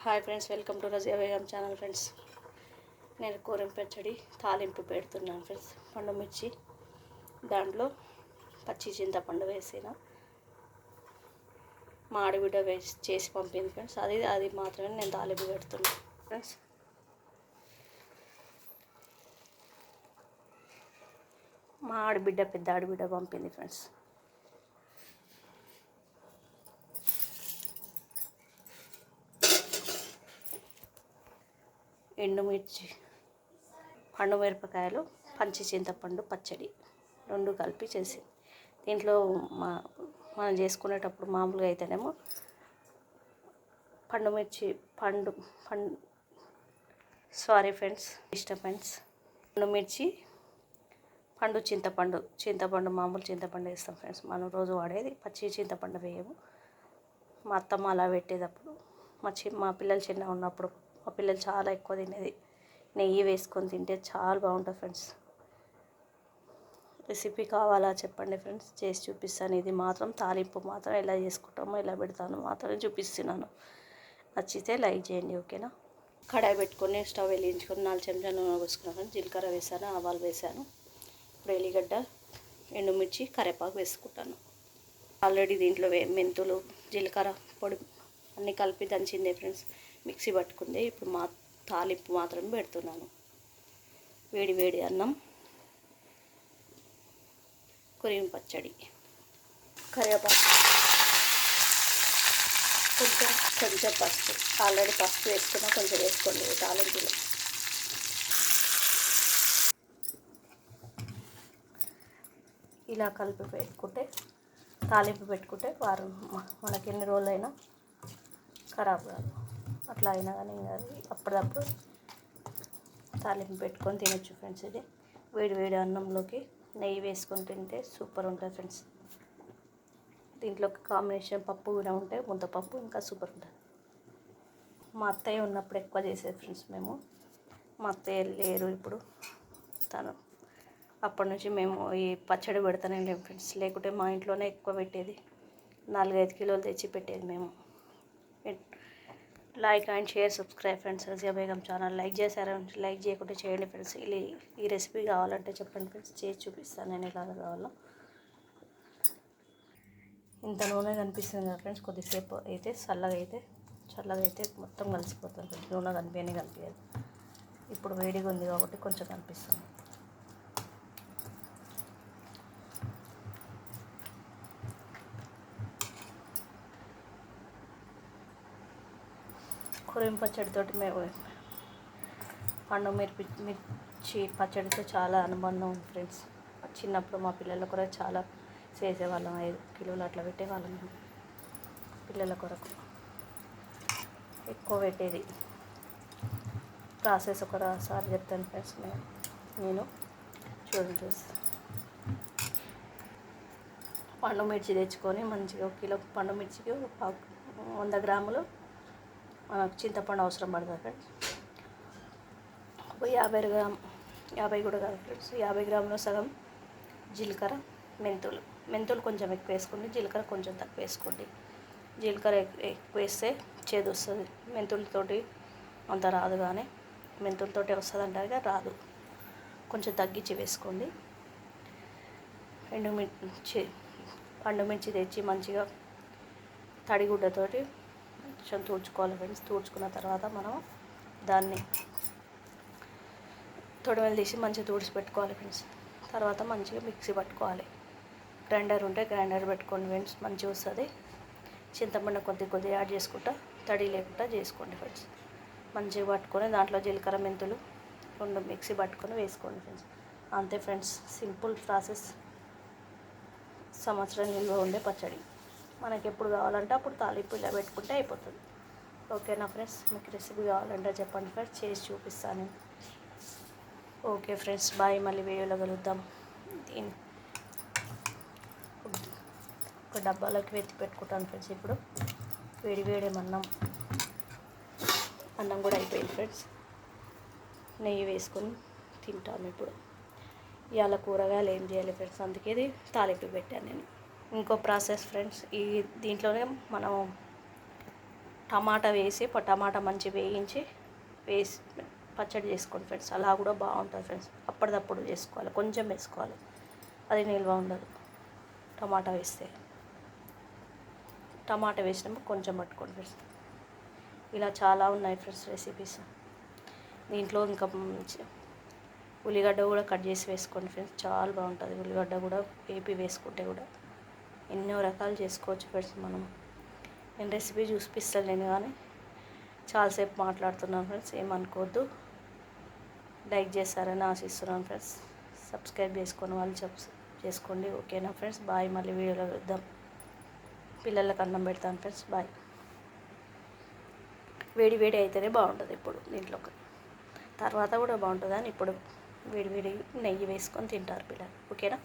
Hi friends welcome to Raziya Begum channel friends నేను కూరం పచ్చడి తాలింపు పెడుతున్నాను ఫ్రెండ్స్ పండు మిర్చి దాంట్లో పచ్చి చింతపండు వేసిన. మా వేసి చేసి పంపింది ఫ్రెండ్స్ అది అది మాత్రమే నేను తాలింపు పెడుతున్నాను ఫ్రెండ్స్ మా ఆడబిడ్డ పెద్ద ఆడబిడ్డ పంపింది ఫ్రెండ్స్ ఎండుమిర్చి పండు మిరపకాయలు పంచి చింతపండు పచ్చడి రెండు కలిపి చేసి. దీంట్లో మా మనం చేసుకునేటప్పుడు మామూలుగా అయితేనేమో పండు మిర్చి పండు పండు సారీ ఫ్రెండ్స్ ఇష్టం ఫ్రెండ్స్. పండు మిర్చి పండు చింతపండు చింతపండు మామూలు చింతపండు వేస్తాం ఫ్రెండ్స్. మనం రోజు వాడేది పచ్చి చింతపండు వేయము. మా అత్తమ్మ అలా పెట్టేటప్పుడు మా చి మా పిల్లలు చిన్న ఉన్నప్పుడు మా పిల్లలు చాలా ఎక్కువ తినేది. నెయ్యి వేసుకొని తింటే చాలా బాగుంటుంది ఫ్రెండ్స్. రెసిపీ కావాలా చెప్పండి ఫ్రెండ్స్? చేసి చూపిస్తాను. ఇది మాత్రం తాలింపు మాత్రం ఎలా చేసుకుంటామో ఎలా పెడతాను మాత్రమే చూపిస్తున్నాను. నచ్చితే లైక్ చేయండి ఓకేనా? కడాయి పెట్టుకొని స్టవ్ వెలిగించుకొని నాలుగు చెంచాలు నూనె పోసుకున్నాను జీలకర్ర వేసాను ఆవాలు వేసాను. ఇప్పుడు ఎల్లిగడ్డ ఎండుమిర్చి కరివేపాకు వేసుకుంటాను. ఆల్రెడీ దీంట్లో మెంతులు జీలకర్ర పొడి అన్నీ కలిపి దంచిందే ఫ్రెండ్స్. మిక్సీ పట్టుకుంది. ఇప్పుడు మా తాలింపు మాత్రం పెడుతున్నాను. వేడి వేడి అన్నం కొరియం పచ్చడి కరివేపాకు కొంచెం కొంచెం పసుపు. ఆల్రెడీ పసుపు వేసుకున్నా కొంచెం వేసుకోండి తాలింపులో. ఇలా కలిపి పెట్టుకుంటే తాలింపు పెట్టుకుంటే వారు మనకి ఎన్ని రోజులైనా ఖరాబ్ కాదు. అట్లా అయినా కానీ కాదు. అప్పటిదప్పుడు తాలింపు పెట్టుకొని తినొచ్చు ఫ్రెండ్స్ ఇది. వేడి వేడి అన్నంలోకి నెయ్యి వేసుకొని తింటే సూపర్ ఉంటుంది ఫ్రెండ్స్. దీంట్లోకి కాంబినేషన్ పప్పు కూడా ఉంటే ముద్దపప్పు ఇంకా సూపర్ ఉంటుంది. మా అత్తయ్య ఉన్నప్పుడు ఎక్కువ చేసేది ఫ్రెండ్స్ మేము. మా అత్తయ్య లేరు ఇప్పుడు. తను అప్పటి నుంచి మేము ఈ పచ్చడి పెడతానే లేము ఫ్రెండ్స్. లేకుంటే మా ఇంట్లోనే ఎక్కువ పెట్టేది. నాలుగైదు కిలోలు తెచ్చి పెట్టేది మేము. Like and share subscribe friends Raziya Begum channel. Like చేశారా లైక్ చేయకుంటే చేయండి ఫ్రెండ్స్. ఇలా ఈ రెసిపీ కావాలంటే చెప్పండి ఫ్రెండ్స్. చేసి చూపిస్తాను నేను ఎలా కావాలో. ఇంత నూనె కనిపిస్తుంది కదా ఫ్రెండ్స్. కొద్దిసేపు అయితే చల్లగా అయితే చల్లగా అయితే మొత్తం కలిసిపోతుంది నూనె కనిపించని కనిపించదు. ఇప్పుడు వేడిగా ఉంది కాబట్టి కొంచెం కనిపిస్తుంది. కురిమి పచ్చడితో మేము పండు మిర్పి మిర్చి పచ్చడితో చాలా అనుబంధం ఉంది ఫ్రెండ్స్. చిన్నప్పుడు మా పిల్లల కొరకు చాలా చేసేవాళ్ళం. ఐదు కిలోలు అట్లా పెట్టేవాళ్ళం మేము. పిల్లల కొరకు ఎక్కువ పెట్టేది. ప్రాసెస్ ఒకసారి చెప్తాను ఫ్రెండ్స్ నేను నేను చూడండి చూసి. పండు మిర్చి తెచ్చుకొని మంచిగా ఒక కిలో పండు మిర్చికి వంద గ్రాములు మనకు చింతపండు అవసరం పడుతుంది ఫ్రెండ్స్ యాభై గ్రామ్ యాభై కూడా కాదు ఫ్రెండ్స్ యాభై గ్రాములో సగం జీలకర్ర మెంతులు. మెంతులు కొంచెం ఎక్కువ వేసుకోండి జీలకర్ర కొంచెం తక్కువ వేసుకోండి. జీలకర్ర ఎక్కువ వేస్తే చేదు వస్తుంది. మెంతులతోటి అంత రాదు కానీ మెంతులతోటి వస్తుంది అంటారు రాదు. కొంచెం తగ్గించి వేసుకోండి. ఎండుమిర్చి పండుమిర్చి తెచ్చి మంచిగా తడిగుడ్డతోటి కొంచెం తూడ్చుకోవాలి ఫ్రెండ్స్. తూడ్చుకున్న తర్వాత మనం దాన్ని తొడవలు తీసి మంచిగా తూడిచి పెట్టుకోవాలి ఫ్రెండ్స్. తర్వాత మంచిగా మిక్సీ పట్టుకోవాలి. గ్రైండర్ ఉంటే గ్రైండర్ పెట్టుకోండి ఫ్రెండ్స్. మంచిగా వస్తుంది. చింతపండు కొద్ది కొద్దిగా యాడ్ చేసుకుంటా తడి లేకుండా చేసుకోండి ఫ్రెండ్స్. మంచిగా పట్టుకొని దాంట్లో జీలకర్ర మెంతులు రెండు మిక్సీ పట్టుకొని వేసుకోండి ఫ్రెండ్స్. అంతే ఫ్రెండ్స్. Simple process. సంవత్సరం నిల్వ ఉండే పచ్చడి. మనకి ఎప్పుడు కావాలంటే అప్పుడు తాలింపు ఇలా పెట్టుకుంటే అయిపోతుంది. ఓకేనా ఫ్రెండ్స్? మీకు రెసిపీ కావాలంటే చెప్పండి ఫ్రెండ్స్. చేసి చూపిస్తాను. Okay friends bye. మళ్ళీ వీడియోలో కలుద్దాం. దీని ఒక డబ్బాలోకి వెతి పెట్టుకుంటాను ఫ్రెండ్స్ ఇప్పుడు. వేడి వేడి అన్నం. అన్నం కూడా అయిపోయింది ఫ్రెండ్స్. నెయ్యి వేసుకొని తింటాను ఇప్పుడు. ఇవాళ కూరగాయలు ఏం చేయాలి ఫ్రెండ్స్? అందుకే ఇది తాలింపు పెట్టాను నేను. ఇంకో ప్రాసెస్ ఫ్రెండ్స్ ఈ దీంట్లోనే మనం టమాటా వేసి టమాటా మంచి వేయించి వేసి పచ్చడి చేసుకోండి ఫ్రెండ్స్. అలా కూడా బాగుంటుంది ఫ్రెండ్స్. అప్పటిదప్పుడు చేసుకోవాలి కొంచెం వేసుకోవాలి. అది నిల్వ ఉండదు. టమాటా వేస్తే. టమాటా వేసినప్పుడు కొంచెం పట్టుకోండి ఫ్రెండ్స్. ఇలా చాలా ఉన్నాయి ఫ్రెండ్స్ రెసిపీస్. దీంట్లో ఇంకా ఉల్లిగడ్డ కూడా కట్ చేసి వేసుకోండి ఫ్రెండ్స్. చాలా బాగుంటుంది. ఉల్లిగడ్డ కూడా వేపి వేసుకుంటే కూడా. ఎన్నో రకాలు చేసుకోవచ్చు ఫ్రెండ్స్ మనం. నేను రెసిపీ చూపిస్తాను కానీ చాలాసేపు మాట్లాడుతున్నాను ఫ్రెండ్స్ ఏమనుకోవద్దు. లైక్ చేస్తారని ఆశిస్తున్నాను ఫ్రెండ్స్. సబ్స్క్రైబ్ చేసుకొని వాళ్ళు చెప్ చేసుకోండి ఓకేనా ఫ్రెండ్స్? బాయ్ మళ్ళీ వీడియోలో చూద్దాం. పిల్లలకు అన్నం పెడతాను ఫ్రెండ్స్ బాయ్. వేడి వేడి అయితేనే బాగుంటుంది ఇప్పుడు దీంట్లోకి తర్వాత కూడా బాగుంటుంది అని ఇప్పుడు వేడి వేడి నెయ్యి వేసుకొని తింటారు పిల్లలు ఓకేనా?